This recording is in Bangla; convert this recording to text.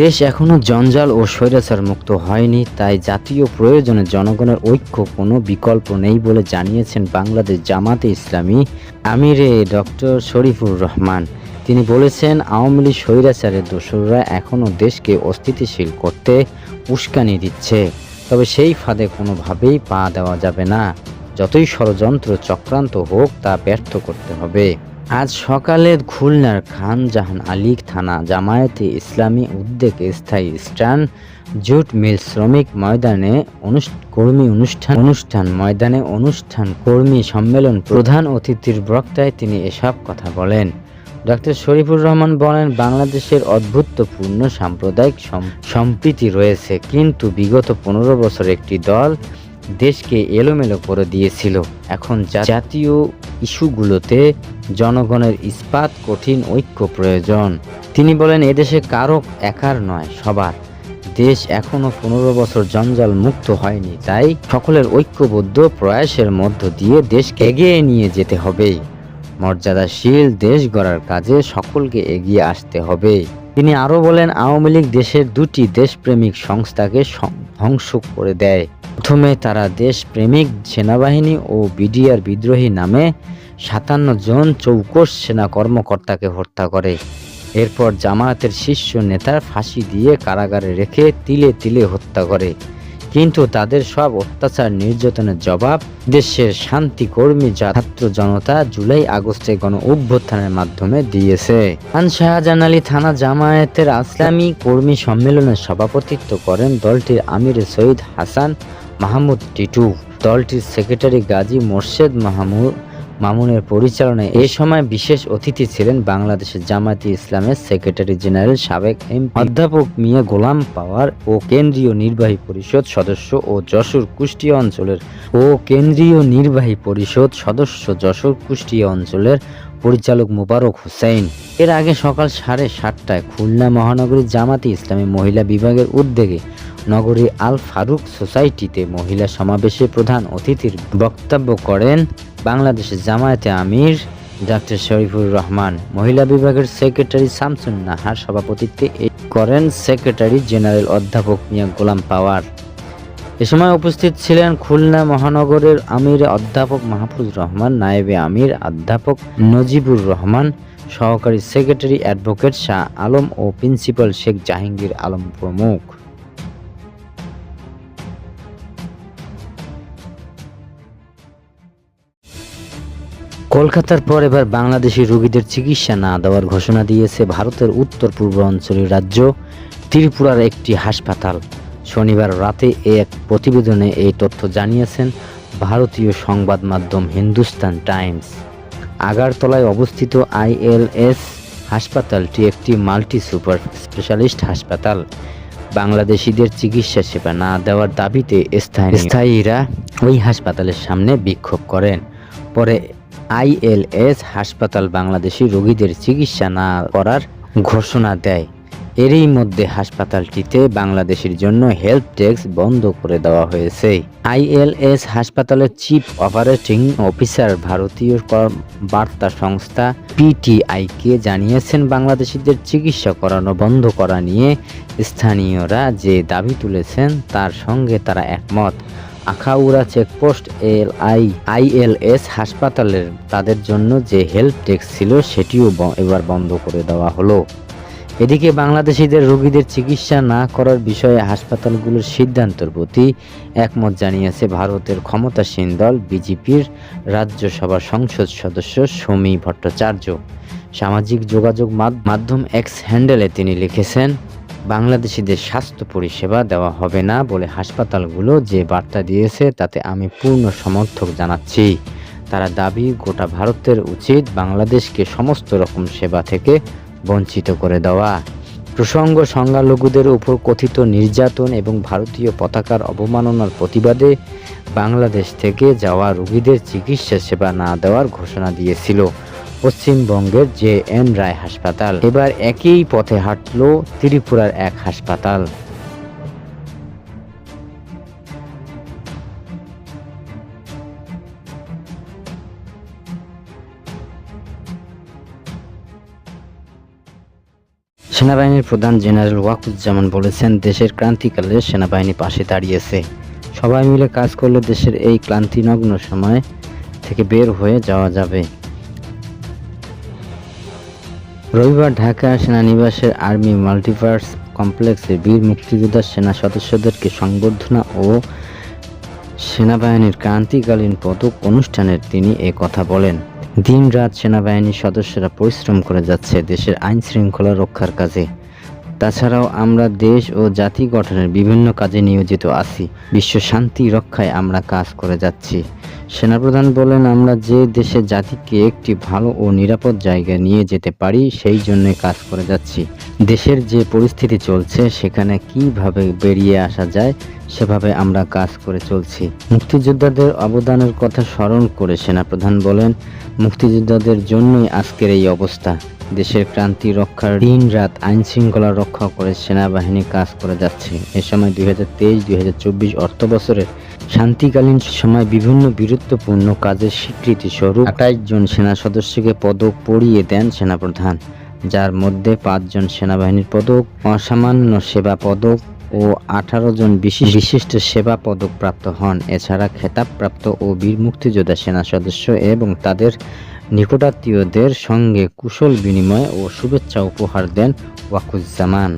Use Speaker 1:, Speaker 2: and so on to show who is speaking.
Speaker 1: দেশ এখনও জঞ্জাল ও স্বৈরাচার মুক্ত হয়নি, তাই জাতীয় প্রয়োজনে জনগণের ঐক্য কোনো বিকল্প নেই বলে জানিয়েছেন বাংলাদেশ জামাতে ইসলামী আমিরে ডক্টর শরীফুর রহমান। তিনি বলেছেন, আওয়ামী লীগ স্বৈরাচারের দোসররা এখনও দেশকে অস্থিতিশীল করতে উস্কানি দিচ্ছে। তবে সেই ফাঁদে কোনোভাবেই পা দেওয়া যাবে না। যতই ষড়যন্ত্র চক্রান্ত হোক, তা ব্যর্থ করতে হবে। আজ সকালে খুলনার খান জাহান আলী থানা জামায়াতে ইসলামী উদ্যোগে স্থায়ী স্টান জুট মিল শ্রমিক ময়দানে কর্মী অনুষ্ঠান অনুষ্ঠান ময়দানে অনুষ্ঠান কর্মী সম্মেলন প্রধান অতিথির বক্তায় তিনি এসব কথা বলেন। ডক্টর শরীফুর রহমান বলেন, বাংলাদেশের অদ্ভুতপূর্ণ সাম্প্রদায়িক সম- সম্প্রীতি রয়েছে, কিন্তু বিগত পনেরো বছর একটি দল দেশকে এলোমেলো করে দিয়েছিল। এখন জাতীয় ইস্যুগুলোতে জনগণের ইস্পাত কঠিন ঐক্য প্রয়োজন। তিনি বলেন, এদেশে কারও একার নয়, সবার। দেশ এখনও পনেরো বছর জঞ্জাল মুক্ত হয়নি, তাই সকলের ঐক্যবদ্ধ প্রয়াসের মধ্য দিয়ে দেশকে এগিয়ে নিয়ে যেতে হবে। মর্যাদাশীল দেশ গড়ার কাজে সকলকে এগিয়ে আসতে হবে। তিনি আরও বলেন, আওয়ামী লীগ দেশের দুটি দেশপ্রেমিক সংস্থাকে ধ্বংস করে দেয়। প্রথমে তারা দেশপ্রেমিক সেনাবাহিনী ও বিডিআর বিদ্রোহী নামে সাতান্ন জন চৌকস সেনা কর্মকর্তাকে হত্যা করে। এরপর জামায়াতের শীর্ষ নেতার ফাঁসি দিয়ে কারাগারে রেখে তিলে তিলে হত্যা করে। কিন্তু তাদের সব অত্যাচার, নির্যাতনের জবাব দেশের শান্তি কর্মী ছাত্র জনতা জুলাই আগস্টে গণ অভ্যুত্থানের মাধ্যমে দিয়েছে। খান শাহজাহান আলী থানা জামায়াতের আসলামী কর্মী সম্মেলনে সভাপতিত্ব করেন দলটির আমির সৈয়দ হাসান মাহমুদ টিটু। দলটির সেক্রেটারি গাজী মোর্শেদ মাহমুদ মামুনের পরিচালনায় এ সময় বিশেষ অতিথি ছিলেন বাংলাদেশের জামায়াতে ইসলামের সেক্রেটারি জেনারেল সাবেক এম অধ্যাপক মিয়া গোলাম পাওয়ার ও কেন্দ্রীয় নির্বাহী পরিষদ সদস্য ও যশোর কুষ্টিয়া অঞ্চলের ও কেন্দ্রীয় নির্বাহী পরিষদ সদস্য যশোর কুষ্টিয়া অঞ্চলের পরিচালক মোবারক হোসেন এর আগে সকাল সাড়ে সাতটায় খুলনা মহানগরী জামাতে ইসলামী মহিলা বিভাগের উদ্যোগে নগরী আল ফারুক সোসাইটিতে মহিলা সমাবেশে প্রধান অতিথির বক্তব্য করেন বাংলাদেশের জামায়াতে আমির ডাক্তার শরীফুর রহমান। মহিলা বিভাগের সেক্রেটারি শামসুন নাহার সভাপতিত্বে করেন সেক্রেটারি জেনারেল অধ্যাপক মিয়া গোলাম পাওয়ার। এ সময় উপস্থিত ছিলেন খুলনা মহানগরের আমির অধ্যাপক মাহফুজ রহমান, নায়েবে আমির অধ্যাপক নজিবুর রহমান, সহকারী সেক্রেটারি অ্যাডভোকেট শাহ আলম ও প্রিন্সিপাল শেখ জাহাঙ্গীর আলম প্রমুখ। কলকাতার পর এবার বাংলাদেশি রোগীদের চিকিৎসা না দেওয়ার ঘোষণা দিয়েছে ভারতের উত্তর পূর্ব অঞ্চলের রাজ্য ত্রিপুরার একটি হাসপাতাল। শনিবার রাতে এক প্রতিবেদনে এই তথ্য জানিয়েছেন ভারতীয় সংবাদ মাধ্যম হিন্দুস্তান টাইমস। আগারতলায় অবস্থিত আইএলএস হাসপাতালটি একটি মাল্টি সুপার স্পেশালিস্ট হাসপাতাল। বাংলাদেশিদের চিকিৎসা সেবা না দেওয়ার দাবিতে স্থায়ী স্থায়ীরা ওই হাসপাতালের সামনে বিক্ষোভ করেন। পরে আইএলএস হাসপাতাল বাংলাদেশি রোগীদের চিকিৎসা না করার ঘোষণা দেয়। এরই মধ্যে হাসপাতালটিতে বাংলাদেশের জন্য হেল্প ডেস্ক বন্ধ করে দেওয়া হয়েছে। আইএলএস হাসপাতালের চিফ অপারেটিং অফিসার ভারতীয় বার্তা সংস্থা পিটিআইকে জানিয়েছেন, বাংলাদেশিদের চিকিৎসা করানো বন্ধ করা নিয়ে স্থানীয়রা যে দাবি তুলেছেন, তার সঙ্গে তারা একমত। Akhaura checkpost L I, ILS হাসপাতালের তাদের জন্য যে হেল্প ডেস্ক ছিল সেটিও এবার বন্ধ করে দেওয়া হলো। এদিকে বাংলাদেশিদের রোগীদের চিকিৎসা না করার বিষয়ে হাসপাতালগুলোর সিদ্ধান্তের প্রতি একমত জানিয়েছে ভারতের ক্ষমতাসীন দল বিজেপির রাজ্যসভার সংসদ সদস্য সমী ভট্টাচার্য। সামাজিক যোগাযোগ মাধ- মাধ্যম এক্স হ্যান্ডেলে তিনি লিখেছেন বাংলাদেশিদের স্বাস্থ্য পরিষেবা দেওয়া হবে না বলে হাসপাতালগুলো যে বার্তা দিয়েছে, তাতে আমি পূর্ণ সমর্থক জানাচ্ছি। তারা দাবি, গোটা ভারতের উচিত বাংলাদেশকে সমস্ত রকম সেবা থেকে বঞ্চিত করে দেওয়া। প্রসঙ্গ, সংখ্যালঘুদের উপর কথিত নির্যাতন এবং ভারতীয় পতাকার অবমাননার প্রতিবাদে বাংলাদেশ থেকে যাওয়া রোগীদের চিকিৎসা সেবা না দেওয়ার ঘোষণা দিয়েছিল। পশ্চিমবঙ্গের জে এন রায় হাসপাতাল। এবার একই পথে হাঁটল ত্রিপুরার এক হাসপাতাল। সেনাবাহিনীর প্রধান জেনারেল ওয়াকুজ্জামান বলেছেন, দেশের ক্রান্তিকালে সেনাবাহিনী পাশে দাঁড়িয়েছে। সবাই মিলে কাজ করলে দেশের এই ক্লান্তিনগ্ন সময় থেকে বের হয়ে যাওয়া যাবে। রবিবার ঢাকা সেনানিবাসের আর্মি মাল্টিভার্স কমপ্লেক্সে বীর মুক্তিযোদ্ধা সেনা সদস্যদেরকে সংবর্ধনা ও সেনাবাহিনীর ক্রান্তিকালীন পদক অনুষ্ঠানের তিনি এ কথা বলেন। দিনরাত সেনাবাহিনীর সদস্যরা পরিশ্রম করে যাচ্ছে দেশের আইন শৃঙ্খলা রক্ষার কাজে। তাছাড়াও আমরা দেশ ও জাতি গঠনের বিভিন্ন কাজে নিয়োজিত আছি। বিশ্ব শান্তি রক্ষায় আমরা কাজ করে যাচ্ছি। সেনাপ্রধান বলেন, আমরা যে দেশে জাতিকে একটি ভালো ও নিরাপদ জায়গায় নিয়ে যেতে পারি, সেই জন্য কাজ করে যাচ্ছি। দেশের যে পরিস্থিতি চলছে, সেখানে কীভাবে বেরিয়ে আসা যায়, সেভাবে আমরা কাজ করে চলছি। মুক্তিযোদ্ধাদের অবদানের কথা স্মরণ করে সেনাপ্রধান বলেন, মুক্তিযোদ্ধাদের জন্যই আজকের এই অবস্থা। দেশের ক্রান্তি রক্ষার দিন রাত আইন শৃঙ্খলা রক্ষা করে সেনাবাহিনী কাজ করে যাচ্ছে। এ সময় দুই হাজার তেইশ, দুই হাজার চব্বিশ অর্থ বছরের শান্তিকালীন সময় বিভিন্ন বীরত্বপূর্ণ কাজের স্বীকৃতি স্বরূপ আঠাইশ জন সেনা সদস্যকে পদক পড়িয়ে দেন সেনাপ্রধান, যার মধ্যে পাঁচজন সেনাবাহিনীর পদক, অসামান্য সেবা পদক ও আঠারো জন বিশিষ্ট বিশিষ্ট সেবা পদক প্রাপ্ত হন। এছাড়া খেতাবপ্রাপ্ত ও বীর মুক্তিযোদ্ধা সেনা সদস্য এবং তাদের নিকটাত্মীয়দের সঙ্গে কুশল বিনিময় ও শুভেচ্ছা উপহার দেন ওয়াকুজ্জামান।